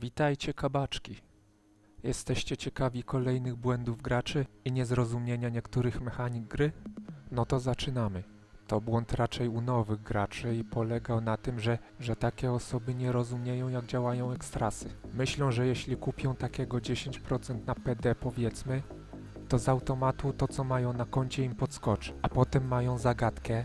Witajcie kabaczki. Jesteście ciekawi kolejnych błędów graczy i niezrozumienia niektórych mechanik gry? No to zaczynamy. To błąd raczej u nowych graczy i polegał na tym, że, że takie osoby nie rozumieją jak działają ekstrasy. Myślą, że jeśli kupią takiego 10% na PD powiedzmy, to z automatu to co mają na koncie im podskoczy, a potem mają zagadkę,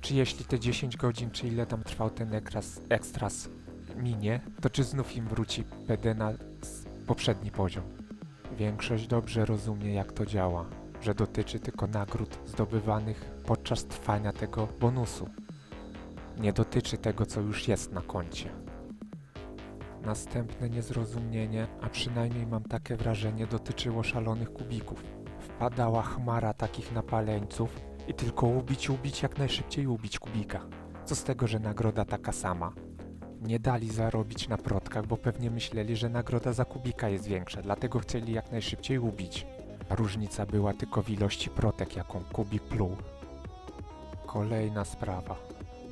czy jeśli te 10 godzin, czy ile tam trwał ten ekras, ekstras minie, to czy znów im wróci PD na poprzedni poziom. Większość dobrze rozumie jak to działa, że dotyczy tylko nagród zdobywanych podczas trwania tego bonusu. Nie dotyczy tego co już jest na koncie. Następne niezrozumienie, a przynajmniej mam takie wrażenie, dotyczyło szalonych kubików. Wpadała chmara takich napaleńców i tylko ubić, ubić, jak najszybciej ubić kubika. Co z tego, że nagroda taka sama? Nie dali zarobić na protkach, bo pewnie myśleli, że nagroda za kubika jest większa, dlatego chcieli jak najszybciej ubić. Różnica była tylko w ilości protek, jaką kubik pluł. Kolejna sprawa.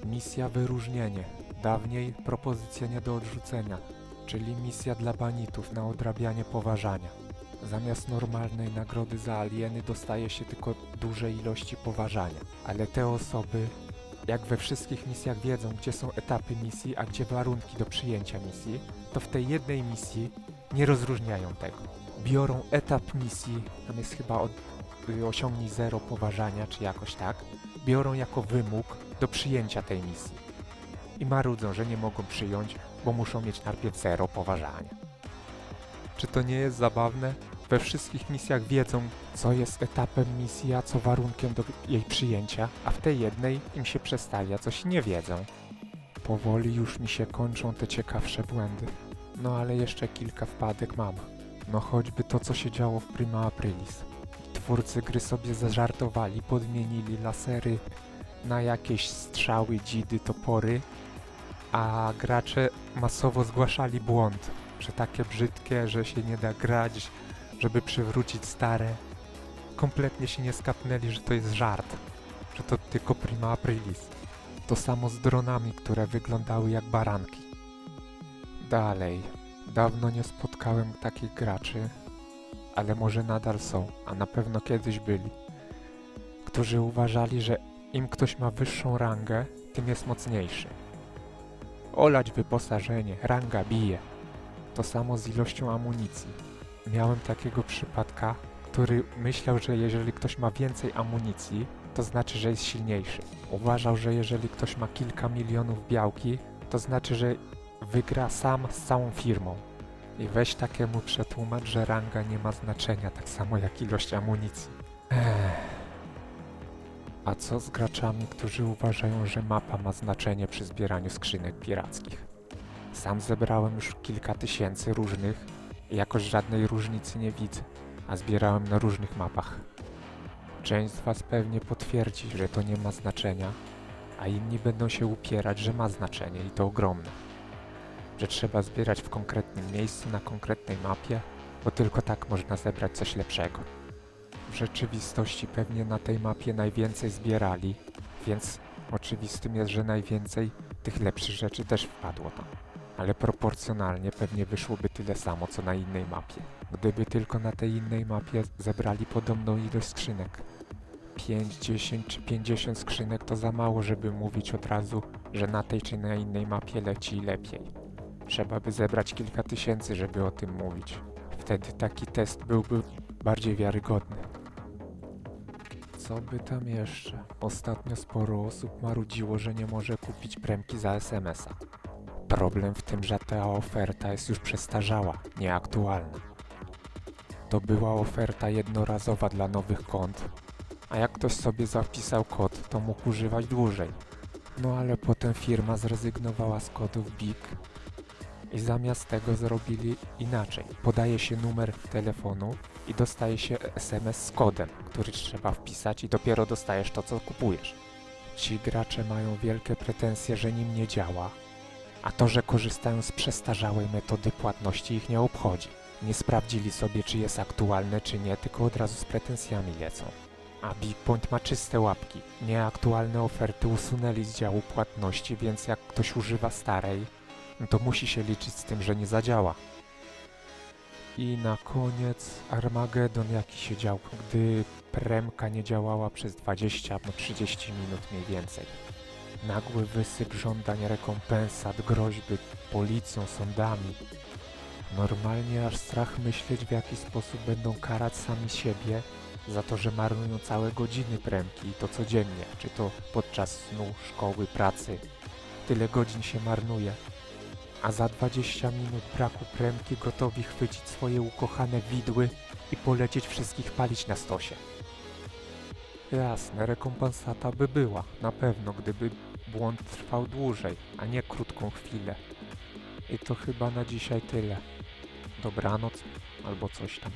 Misja wyróżnienie. Dawniej propozycja nie do odrzucenia, czyli misja dla banitów na odrabianie poważania. Zamiast normalnej nagrody za alieny dostaje się tylko duże ilości poważania, ale te osoby jak we wszystkich misjach wiedzą, gdzie są etapy misji, a gdzie warunki do przyjęcia misji, to w tej jednej misji nie rozróżniają tego. Biorą etap misji, tam jest chyba od, y, osiągnij zero poważania, czy jakoś tak, biorą jako wymóg do przyjęcia tej misji. I marudzą, że nie mogą przyjąć, bo muszą mieć najpierw zero poważania. Czy to nie jest zabawne? We wszystkich misjach wiedzą, co jest etapem misji, a co warunkiem do jej przyjęcia, a w tej jednej im się przestawia, coś nie wiedzą. Powoli już mi się kończą te ciekawsze błędy. No ale jeszcze kilka wpadek mam. No choćby to, co się działo w Prima Aprilis. Twórcy gry sobie zażartowali, podmienili lasery na jakieś strzały, dzidy, topory, a gracze masowo zgłaszali błąd, że takie brzydkie, że się nie da grać, żeby przywrócić stare. Kompletnie się nie skapnęli, że to jest żart, że to tylko prima aprilis. To samo z dronami, które wyglądały jak baranki. Dalej. Dawno nie spotkałem takich graczy, ale może nadal są, a na pewno kiedyś byli, którzy uważali, że im ktoś ma wyższą rangę, tym jest mocniejszy. Olać wyposażenie, ranga bije. To samo z ilością amunicji. Miałem takiego przypadka, który myślał, że jeżeli ktoś ma więcej amunicji, to znaczy, że jest silniejszy. Uważał, że jeżeli ktoś ma kilka milionów białki, to znaczy, że wygra sam z całą firmą. I weź takiemu przetłumacz, że ranga nie ma znaczenia, tak samo jak ilość amunicji. Ech. A co z graczami, którzy uważają, że mapa ma znaczenie przy zbieraniu skrzynek pirackich? Sam zebrałem już kilka tysięcy różnych jakoś żadnej różnicy nie widzę, a zbierałem na różnych mapach. Część z Was pewnie potwierdzi, że to nie ma znaczenia, a inni będą się upierać, że ma znaczenie i to ogromne. Że trzeba zbierać w konkretnym miejscu na konkretnej mapie, bo tylko tak można zebrać coś lepszego. W rzeczywistości pewnie na tej mapie najwięcej zbierali, więc oczywistym jest, że najwięcej tych lepszych rzeczy też wpadło tam ale proporcjonalnie pewnie wyszłoby tyle samo co na innej mapie. Gdyby tylko na tej innej mapie zebrali podobną ilość skrzynek. 5, 10 czy 50 skrzynek to za mało, żeby mówić od razu, że na tej czy na innej mapie leci lepiej. Trzeba by zebrać kilka tysięcy, żeby o tym mówić. Wtedy taki test byłby bardziej wiarygodny. Co by tam jeszcze? Ostatnio sporo osób marudziło, że nie może kupić premki za SMS-a. Problem w tym, że ta oferta jest już przestarzała, nieaktualna. To była oferta jednorazowa dla nowych kont, a jak ktoś sobie zapisał kod, to mógł używać dłużej. No ale potem firma zrezygnowała z kodów BIG i zamiast tego zrobili inaczej. Podaje się numer telefonu i dostaje się SMS z kodem, który trzeba wpisać i dopiero dostajesz to, co kupujesz. Ci gracze mają wielkie pretensje, że nim nie działa, a to, że korzystają z przestarzałej metody płatności ich nie obchodzi. Nie sprawdzili sobie, czy jest aktualne, czy nie, tylko od razu z pretensjami lecą. A Big Point ma czyste łapki. Nieaktualne oferty usunęli z działu płatności, więc jak ktoś używa starej, to musi się liczyć z tym, że nie zadziała. I na koniec Armagedon jaki się dział, gdy premka nie działała przez 20 no 30 minut mniej więcej. Nagły wysyp żądań rekompensat, groźby policją, sądami. Normalnie aż strach myśleć w jaki sposób będą karać sami siebie za to, że marnują całe godziny premki i to codziennie, czy to podczas snu, szkoły, pracy. Tyle godzin się marnuje, a za 20 minut braku premki gotowi chwycić swoje ukochane widły i polecieć wszystkich palić na stosie. Jasne, rekompensata by była, na pewno, gdyby błąd trwał dłużej, a nie krótką chwilę. I to chyba na dzisiaj tyle. Dobranoc albo coś tam.